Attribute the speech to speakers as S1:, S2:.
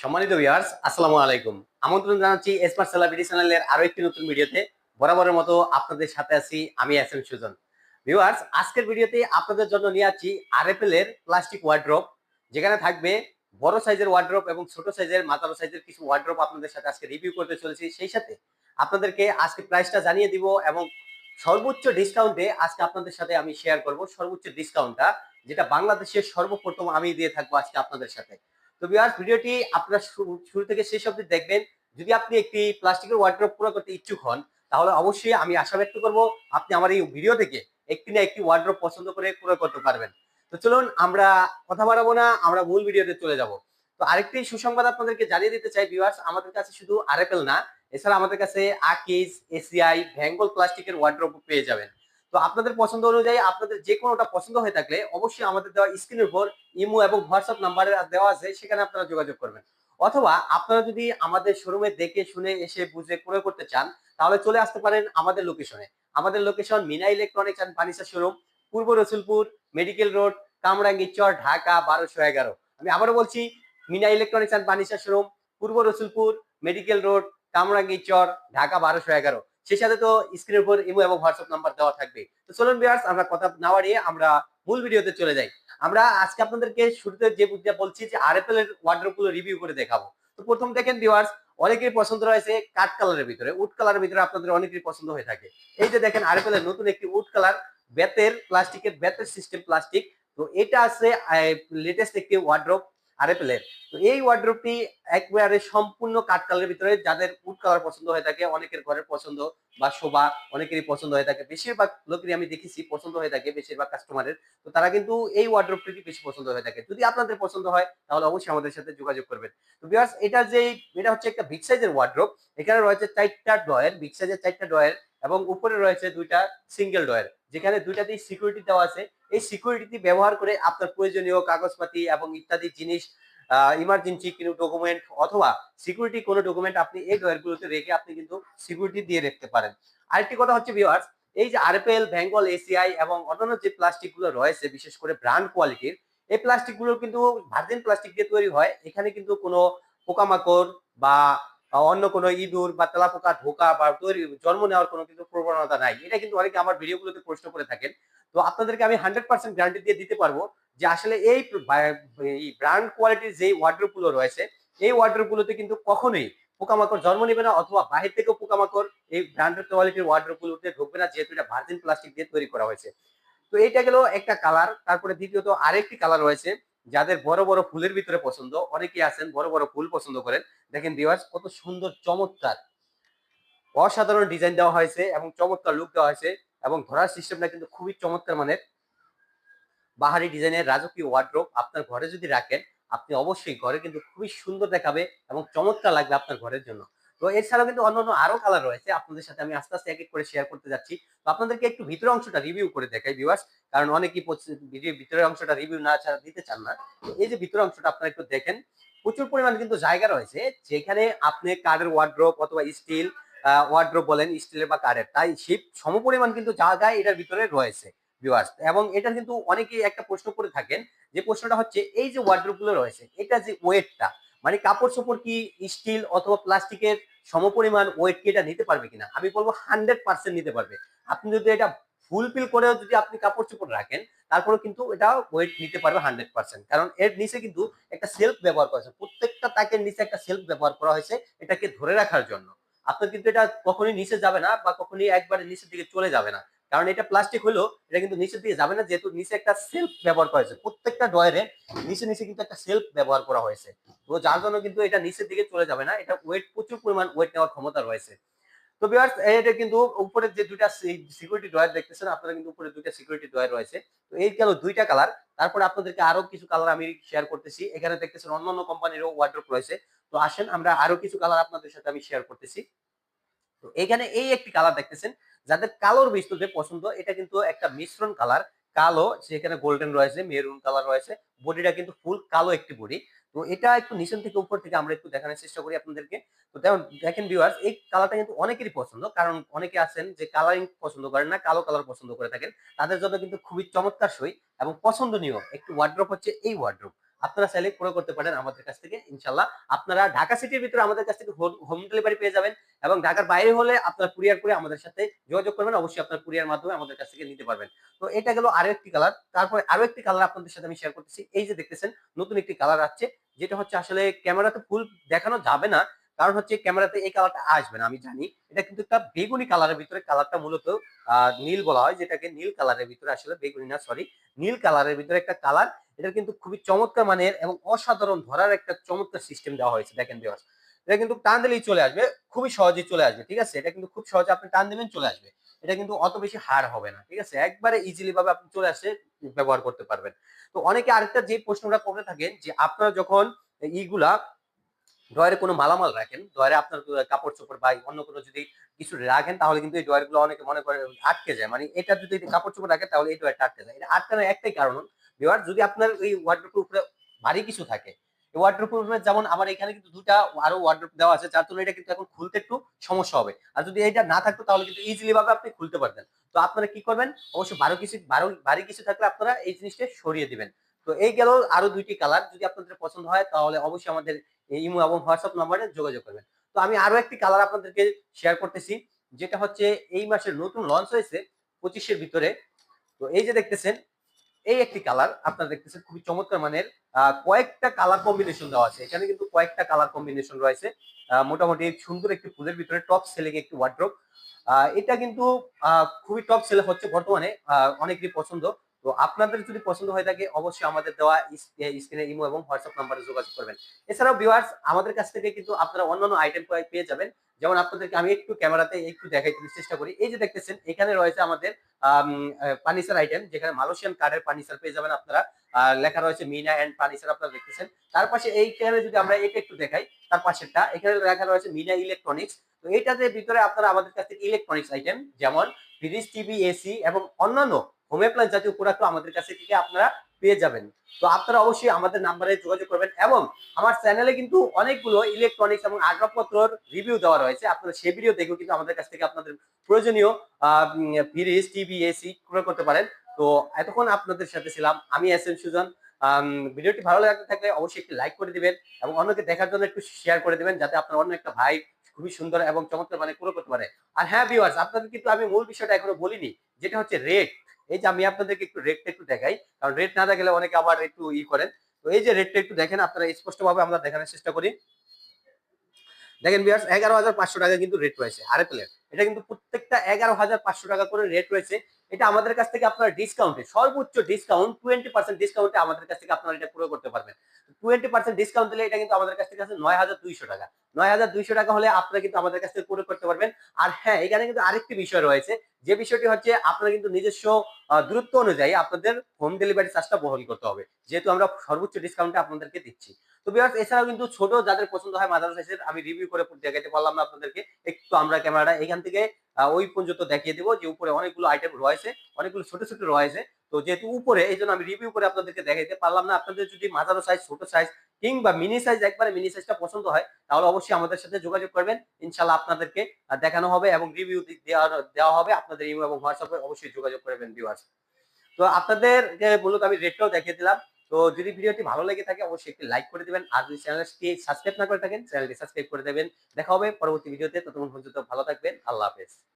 S1: সম্মানিত ভিউয়ার্স আসসালামু আলাইকুম। আমন্ত্রণ জানাচ্ছি স্মার্ট সেলিব্রিটি চ্যানেলের আরও একটি নতুন ভিডিওতে। বরাবরের মতো আপনাদের সাথে আছি আমি এস এম সুজন। ভিউয়ার্স আজকের ভিডিওতে আপনাদের জন্য নিয়ে আছি আরএফএল এর প্লাস্টিক ওয়ার্ড্রপ যেখানে থাকবে বড় সাইজের ওয়ার্ড্রপ এবং ছোট সাইজের মাথালো সাইজের কিছু ওয়ার্ড্রপ আপনাদের সাথে আজকে রিভিউ করতে চলেছি। সেই সাথে আপনাদেরকে আজকে প্রাইসটা জানিয়ে দিব এবং সর্বোচ্চ ডিসকাউন্টে আজকে আপনাদের সাথে আমি শেয়ার করব। সর্বোচ্চ ডিসকাউন্টটা যেটা বাংলাদেশের সর্বপ্রথম আমি দিয়ে থাকব আজকে আপনাদের সাথে। তো ভিউয়ার্স ভিডিওটি আপনারা শুরু- থেকে শেষ অবধি দেখবেন। যদি আপনি একটি প্লাস্টিকের ওয়ার্ড্রপ পুরো করতে ইচ্ছুক হন, তাহলে অবশ্যই আমি আশা ব্যক্ত করব আপনি আমার এই ভিডিও থেকে একটি না একটি ওয়ার্ড্রপ পছন্দ করে পুরো করতে পারবেন। তো চলুন, আমরা কথা বাড়াবো না, আমরা মূল ভিডিওতে চলে যাব। তো আরেকটি সুসংবাদ আপনাদেরকে জানিয়ে দিতে চাই ভিউয়ার্স আমাদের কাছে শুধু আরএফএল না, এছাড়া আমাদের কাছে আকিজ এসিআই ভ্যাঙ্গল প্লাস্টিকের ওয়ার্ড্রপ পেয়ে যাবেন। তো আপনাদের পছন্দ অনুযায়ী আপনাদের যে কোনোটা পছন্দ হয়ে থাকলে অবশ্যই আমাদের দেওয়া স্ক্রিনের উপর ইমো এবং হোয়াটসঅ্যাপ নাম্বারে দেওয়া আছে, সেখানে আপনারা যোগাযোগ করবেন। অথবা আপনারা যদি আমাদের শোরুমে দেখে, শুনে, এসে, বুঝে ক্রয় করতে চান, তাহলে চলে আসতে পারেন আমাদের লোকেশনে আমাদের location Mina electronics and furniture showroom Purba Rasulpur medical road Kamrangi Char, Dhaka, বারোশো এগারো। আমি আবারও বলছি Mina electronics and furniture showroom Purba Rasulpur medical road Kamrangi Char, Dhaka, বারোশো এগারো। সেই সাথে তো স্ক্রিনের উপর ইমো এবং হোয়াটসঅ্যাপ নাম্বার দেওয়া থাকবে। তো চলুন বিয়ার্স আমরা কথা না বাড়িয়ে আমরা মূল ভিডিওতে চলে যাই। আমরা আজকে আপনাদেরকে শুরুতে যে বুঝতে বলছি যে আরএফএল এর ওয়ার্ড্রোপগুলো রিভিউ করে দেখাবো। তো প্রথম দেখেন ভিউয়ার্স অনেকের পছন্দ রয়েছে কাঠ কালারের ভিতরে উড কালারের ভিতরে আপনাদের অনেকেরই পছন্দ হয়ে থাকে। এই যে দেখেন আরএফএল এর নতুন একটি উড কালার বেতের প্লাস্টিকের বেতের সিস্টেম প্লাস্টিক তো এটা আছে লেটেস্ট একটি ওয়ার্ড্রোপ আরএফএল এর তো এই ওয়ার্ড্রোপটি একবারে সম্পূর্ণ কাঠ ভিতরে যাদের উড কালার পছন্দ হয়ে থাকে, অনেকের ঘরের পছন্দ বা শোভা অনেকেরই পছন্দ হয়ে থাকে। বেশিরভাগ লোকেরই আমি দেখেছি পছন্দ হয়ে থাকে বেশিরভাগ কাস্টমারের তো তারা কিন্তু এই ওয়ার্ড্রোপটি বেশি পছন্দ হয়ে থাকে। যদি আপনাদের পছন্দ হয়, তাহলে অবশ্যই আমাদের সাথে যোগাযোগ করবেন। তো বিয়ার্স এটা যে, এটা হচ্ছে একটা বিগ সাইজের ওয়ার্ড্রোপ এখানে রয়েছে চারটা ড্রয়ের বিগ সাইজের চারটা ড্রয়ার এবং উপরে রয়েছে দুইটা সিঙ্গেল ড্রয়ার যেখানে দুইটাতেই সিকিউরিটি দেওয়া আছে। এই সিকিউরিটি ব্যবহার করে আপনার প্রয়োজনীয় কাগজপাতি এবং ইত্যাদি জিনিস ইমার্জেন্সি কোনো ডকুমেন্ট অথবা সিকিউরিটি কোনো ডকুমেন্ট আপনি এই ড্রয়ারগুলোতে রেখে আপনি কিন্তু সিকিউরিটি দিয়ে রাখতে পারেন। আরেকটি কথা হচ্ছে ভিউয়ার্স এই যে আরএফএল বেঙ্গল এসিআই এবং অন্যান্য যে প্লাস্টিকগুলো রয়েছে, বিশেষ করে ব্র্যান্ড কোয়ালিটির এই প্লাস্টিকগুলো কিন্তু ভার্জিন প্লাস্টিক দিয়ে তৈরি হয়। এখানে কিন্তু কোনো পোকামাকড় বা অন্য কোনো ইঁদুর বা তেলাপোকা ঢোকা বা তৈরি জন্ম নেওয়ার কোনো কিন্তু প্রবণতা নাই। এটা কিন্তু অনেকে আমার ভিডিওগুলোতে প্রশ্ন করে থাকেন। তো আপনাদেরকে আমি হান্ড্রেড পার্সেন্ট গ্যারান্টি দিয়ে দিতে পারব যে আসলে এই ব্র্যান্ড কোয়ালিটির যে ওয়ার্ড্রোপগুলো রয়েছে, এই ওয়ার্ড্রোপ গুলোতে কিন্তু কখনোই পোকামাকড় জন্ম নেবে না অথবা বাহির থেকেও পোকামাকড় এই ব্র্যান্ডেড কোয়ালিটির ওয়ার্ড্রোপ গুলোতে ঢুকবে না, যেহেতু এটা ভার্জিন প্লাস্টিক দিয়ে তৈরি করা হয়েছে। তো এইটা গেল একটা কালার তারপরে দ্বিতীয়ত আরেকটি কালার রয়েছে। যাদের বড় বড় ফুলের ভিতরে পছন্দ, অনেকেই আছেন বড় বড় ফুল পছন্দ করেন। দেখেন ভিউয়ার্স কত সুন্দর, চমৎকার। অসাধারণ ডিজাইন দেওয়া হয়েছে এবং চমৎকার লুক দেওয়া হয়েছে এবং ধরার সিস্টেমটা কিন্তু খুবই চমৎকার মানের। বাহারি ডিজাইনের রাজকীয় ওয়ার্ড্রোপ আপনার ঘরে যদি রাখেন, আপনি অবশ্যই ঘরে কিন্তু খুবই সুন্দর দেখাবে এবং চমৎকার লাগবে আপনার ঘরের জন্য। তো এছাড়াও কিন্তু অন্যান্য আরও কালার রয়েছে। আপনাদের সাথে আমি আস্তে আস্তে এক এক করে শেয়ার করতে যাচ্ছি। তো আপনাদেরকে একটু ভিতরের অংশটা রিভিউ করে দেখাই ভিউয়ার্স কারণ অনেকেই ভিডিও ভিতরের অংশটা রিভিউ না ছাড়া দিতে চান না। তো এই যে ভিতরের অংশটা আপনারা একটু দেখেন। প্রচুর পরিমাণে কিন্তু জায়গা রয়েছে, যেখানে আপনি কাঠের ওয়ার্ড্রোপ অথবা স্টিল ওয়ার্ড্রোপ বলেন স্টিলের বা কাঠের, তাই সেই সমপরিমাণ কিন্তু জায়গায় এটার ভিতরে রয়েছে ভিউয়ার্স এবং এটা কিন্তু অনেকেই একটা প্রশ্ন করে থাকেন, যে প্রশ্নটা হচ্ছে, এই যে ওয়ার্ড্রোপগুলো রয়েছে, এটা যে ওয়েটটা মানে কাপড় চোপড় কি স্টিল অথবা প্লাস্টিকের সমপরিমাণ ওয়েট কি এটা নিতে পারবে কিনা? আমি বলব হান্ড্রেড পার্সেন্ট নিতে পারবে। আপনি যদি এটা ফুলফিল করেও যদি আপনি কাপড় চোপড় রাখেন তারপরে কিন্তু এটা ওয়েট নিতে পারবে হান্ড্রেড পার্সেন্ট কারণ এর নিচে কিন্তু একটা সেলফ ব্যবহার করা হয়েছে। প্রত্যেকটা তাকের নিচে একটা সেলফ ব্যবহার করা হয়েছে এটাকে ধরে রাখার জন্য। আপনার কিন্তু এটা কখনোই নিচে যাবে না বা কখনই একবারে নিচের দিকে চলে যাবে না। কারণ এটা প্লাস্টিক হলো এটা কিন্তু নিচের দিকে যাবে না, যেহেতু নিচে একটা সেলফ ব্যবহার করা হয়েছে। প্রত্যেকটা ড্রয়ারে নিচে নিচে কিন্তু একটা সেলফ ব্যবহার করা হয়েছে। তো যার জন্য কিন্তু এটা নিচের দিকে চলে যাবে না, এটা ওয়েট প্রচুর পরিমাণ ওয়েট নেওয়ার ক্ষমতা রয়েছে। তো বিয়ার্স এটা কিন্তু উপরে যে দুইটা সিকিউরিটি ড্রয়ার দেখতেছেন, আপনারা কিন্তু উপরে দুইটা সিকিউরিটি ড্রয়ার রয়েছে। তো এই গেল দুইটা কালার তারপরে আপনাদেরকে আরও কিছু কালার আমি শেয়ার করতেছি। এখানে দেখতেছেন অন্য অন্য কোম্পানিরও ওয়ার্ড্রোপ রয়েছে। তো আসেন, আমরা আরও কিছু কালার আপনাদের সাথে আমি শেয়ার করতেছি। তো এখানে এই একটি কালার দেখতেছেন। যাদের কালোর বিস্তুতে পছন্দ, এটা কিন্তু একটা মিশ্রণ কালার কালো, সেখানে গোল্ডেন রয়েছে মেরুন কালার রয়েছে বডিটা কিন্তু ফুল কালো একটি বডি তো এটা একটু নিচের থেকে উপর থেকে আমরা একটু দেখানোর চেষ্টা করি আপনাদেরকে। তো দেখুন দেখেন ভিউয়ার্স এই কালারটা কিন্তু অনেকেরই পছন্দ, কারণ অনেকে আছেন যে কালারিং পছন্দ করেন না, কালো কালার পছন্দ করে থাকেন। তাদের জন্য কিন্তু খুবই চমৎকার সই এবং পছন্দনীয় একটি ওয়ার্ড্রপ হচ্ছে এই ওয়ার্ড্রপ আপনারা চাইলে ক্রয় করতে পারেন আমাদের কাছ থেকে ইনশাল্লাহ আপনারা ঢাকা সিটির ভিতরে আমাদের কাছ থেকে হোম ডেলিভারি পেয়ে যাবেন এবং ঢাকার বাইরে হলে আপনারা কুরিয়ার করে আমাদের সাথে যোগাযোগ করবেন, অবশ্যই আপনার কুরিয়ার মাধ্যমে আমাদের কাছ থেকে নিতে পারবেন। তো এটা গেল আরও একটি কালার তারপরে আরও একটি কালার আপনাদের সাথে আমি শেয়ার করতেছি। এই যে দেখতেছেন, নতুন একটি কালার আছে যেটা হচ্ছে আসলে ক্যামেরাতে ফুল দেখানো যাবে না। কারণ হচ্ছে ক্যামেরাতে এই কালারটা আসবে না, আমি জানি। এটা কিন্তু একটা বেগুনি কালারের ভিতরে কালারটা মূলত নীল বলা হয়, যেটাকে নীল কালারের ভিতরে আসলে বেগুনি না সরি নীল কালারের ভিতরে একটা কালার এটা কিন্তু খুবই চমৎকার মানের এবং অসাধারণ ধরার একটা চমৎকার সিস্টেম দেওয়া হয়েছে, দেখেন বিভাস এটা কিন্তু টান দিলেই চলে আসবে, খুবই সহজেই চলে আসবে, ঠিক আছে? এটা কিন্তু খুব সহজে আপনি টান দিবেন চলে আসবে। এটা কিন্তু অত বেশি হার হবে না, ঠিক আছে? একবারে ইজিলি ভাবে আপনি চলে আসে ব্যবহার করতে পারবেন। তো অনেকে আরেকটা যে প্রশ্নটা করে থাকেন, যে আপনারা যখন ইগুলা ড্রয়ারে কোনো মালামাল রাখেন, ড্রয়ারে আপনার কাপড় চোপড় বা অন্য কোনো যদি কিছু রাখেন, তাহলে কিন্তু এই ড্রয়ারগুলো অনেকে মনে করে আটকে যায়। মানে এটা যদি কাপড় চোপড় রাখেন, তাহলে এই ড্রয়ারটা আটকে যায়। এটা আটকানোর একটাই কারণ বিহার যদি আপনার এই ওয়ার্ড্রোপের উপরে ভারী কিছু থাকে ওয়ার্ড্রোপের যেমন আমার এখানে কিন্তু দুটা আরও ওয়ার্ড্রোপ দেওয়া আছে, যার জন্য এটা কিন্তু এখন খুলতে একটু সমস্যা হবে। আর যদি এটা না থাকতো, তাহলে কিন্তু ইজিলি ভাবে আপনি খুলতে পারতেন। তো আপনারা কি করবেন? অবশ্যই বারো কিছু ভারী কিছু থাকলে আপনারা এই জিনিসটা সরিয়ে দিবেন। তো এই গেল আরও দুইটি কালার যদি আপনাদের পছন্দ হয়, তাহলে অবশ্যই আমাদের ইমো এবং হোয়াটসঅ্যাপ নাম্বারে যোগাযোগ করবেন। তো আমি আরও একটি কালার আপনাদেরকে শেয়ার করতেছি, যেটা হচ্ছে এই মাসের নতুন লঞ্চ হয়েছে পঁচিশের ভিতরে। তো এই যে দেখতেছেন, এই একটি কালার আপনারা দেখতেছেন, খুবই চমৎকার মানের। কয়েকটা কালার কম্বিনেশন দেওয়া আছে। এখানে কিন্তু কয়েকটা কালার কম্বিনেশন রয়েছে। মোটামুটি সুন্দর একটি ফুলের ভিতরে টপ সেলিং একটি ওয়ার্ড্রোপ এটা কিন্তু খুবই টপ সেল হচ্ছে বর্তমানে। অনেকেরই পছন্দ। তো আপনাদের যদি পছন্দ হয়ে থাকে, অবশ্যই আমাদের দেওয়া স্ক্রিনে ইমো এবং হোয়াটসঅ্যাপ নাম্বারে যোগাযোগ করবেন। এছাড়াও ভিউয়ার্স, আমাদের কাছ থেকে কিন্তু আপনারা অন্যান্য আইটেম পেয়ে যাবেন। যেমন আপনাদেরকে আমি একটু ক্যামেরাতে একটু দেখাইতে চেষ্টা করি। এই যে দেখতেছেন, এখানে রয়েছে আমাদের ফার্নিচার আইটেম যেখানে মালয়েশিয়ান কার্ডের ফার্নিচার পেয়ে যাবেন আপনারা। লেখা রয়েছে মিনা অ্যান্ড ফার্নিচার আপনারা দেখতেছেন। তার পাশে এইখানে যদি আমরা এটা একটু দেখাই, তার পাশেরটা, এখানে লেখা রয়েছে মিনা ইলেকট্রনিক্স তো এইটাতে ভিতরে আপনারা আমাদের কাছ ইলেকট্রনিক্স আইটেম যেমন ফ্রিজ টিভি এসি এবং অন্যান্য হোম জাতীয় প্রোডাক্ট আমাদের কাছে থেকে আপনারা পেয়ে যাবেন। তো আপনারা অবশ্যই আমাদের নাম্বারে যোগাযোগ করবেন এবং আমার চ্যানেলে কিন্তু অনেকগুলো ইলেকট্রনিক্স এবং আসবাবপত্রর রিভিউ দেওয়া রয়েছে। আপনারা সেই ভিডিও দেখেও কিন্তু আমাদের কাছ থেকে আপনাদের প্রয়োজনীয় ফ্রিজ টিভি এসি ক্রয় করতে পারেন। তো এতক্ষণ আপনাদের সাথে ছিলাম আমি এস এম সুজন। ভিডিওটি ভালো লাগতে থাকলে অবশ্যই একটি লাইক করে দিবেন এবং অন্যকে দেখার জন্য একটু শেয়ার করে দিবেন যাতে আপনার অন্য একটা ভাই খুবই সুন্দর এবং চমৎকার মানে ক্রয় করতে পারে। আর হ্যাঁ ভিউয়ার্স আপনাদের কিন্তু আমি মূল বিষয়টা এখনও বলিনি, যেটা হচ্ছে রেট এই যে আমি আপনাদেরকে একটু রেটটা একটু দেখাই, কারণ রেট না দেখলে অনেকে আবার একটু ই করেন। তো এই যে রেটটা একটু দেখেন, আপনারা স্পষ্টভাবে আমরা দেখানোর চেষ্টা করি। দেখেন বিয়ার্স এগারো হাজার পাঁচশো টাকা কিন্তু রেট রয়েছে আরে প্লেয়ার এটা কিন্তু প্রত্যেকটা এগারো হাজার পাঁচশো টাকা করে রেট রয়েছে। এটা আমাদের কাছ থেকে আপনারা ডিসকাউন্টে সর্বোচ্চ ডিসকাউন্ট টোয়েন্টি পার্সেন্ট ডিসকাউন্টে আমাদের কাছ থেকে আপনারা এটা ক্রয় করতে পারবেন। টোয়েন্টি পার্সেন্ট ডিসকাউন্ট দিলে এটা কিন্তু আমাদের কাছ থেকে আছে নয় হাজার দুইশো টাকা। নয় হাজার দুইশো টাকা হলে আপনারা কিন্তু আমাদের কাছ থেকে ক্রয় করতে পারবেন। আর হ্যাঁ এখানে কিন্তু আরেকটি বিষয় রয়েছে, যে বিষয়টি হচ্ছে আপনারা কিন্তু নিজস্ব দূরত্ব অনুযায়ী আপনাদের হোম ডেলিভারি চার্জটা বহন করতে হবে। যেহেতু আমরা সর্বোচ্চ ডিসকাউন্টে আপনাদেরকে দিচ্ছি। তো বিয়ার্স এছাড়াও কিন্তু ছোট যাদের পছন্দ হয় মাদার সাইজের আমি রিভিউ করে দেখাতে পারলাম না আপনাদেরকে। একটু আমরা ক্যামেরাটা এখান থেকে ওই পর্যন্ত দেখিয়ে দেবো যে উপরে অনেকগুলো আইটেম রয়েছে, অনেকগুলো ছোট ছোট রয়েছে। তো যেহেতু উপরে, এই আমি রিভিউ করে আপনাদেরকে দেখাইতে পারলাম না। আপনাদের যদি মাঝারো সাইজ ছোট সাইজ কিংবা মিনি সাইজ একবারে মিনি সাইজটা পছন্দ হয়, তাহলে অবশ্যই আমাদের সাথে যোগাযোগ করবেন। ইনশাল্লাহ আপনাদেরকে দেখানো হবে এবং রিভিউ দেওয়া দেওয়া হবে। আপনাদের ইমেল এবং হোয়াটসঅ্যাপে অবশ্যই যোগাযোগ করবেন ভিউয়ার্স তো আপনাদের মূলত আমি রেটটাও দেখিয়ে দিলাম। তো যদি ভিডিওটি ভালো লেগে থাকে, অবশ্যই একটি লাইক করে দেবেন। আর যদি চ্যানেলটি সাবস্ক্রাইব না করে থাকেন, চ্যানেলটি সাবস্ক্রাইব করে দেবেন। দেখা হবে পরবর্তী ভিডিওতে। ততক্ষণ পর্যন্ত ভালো থাকবেন। আল্লাহ হাফেজ।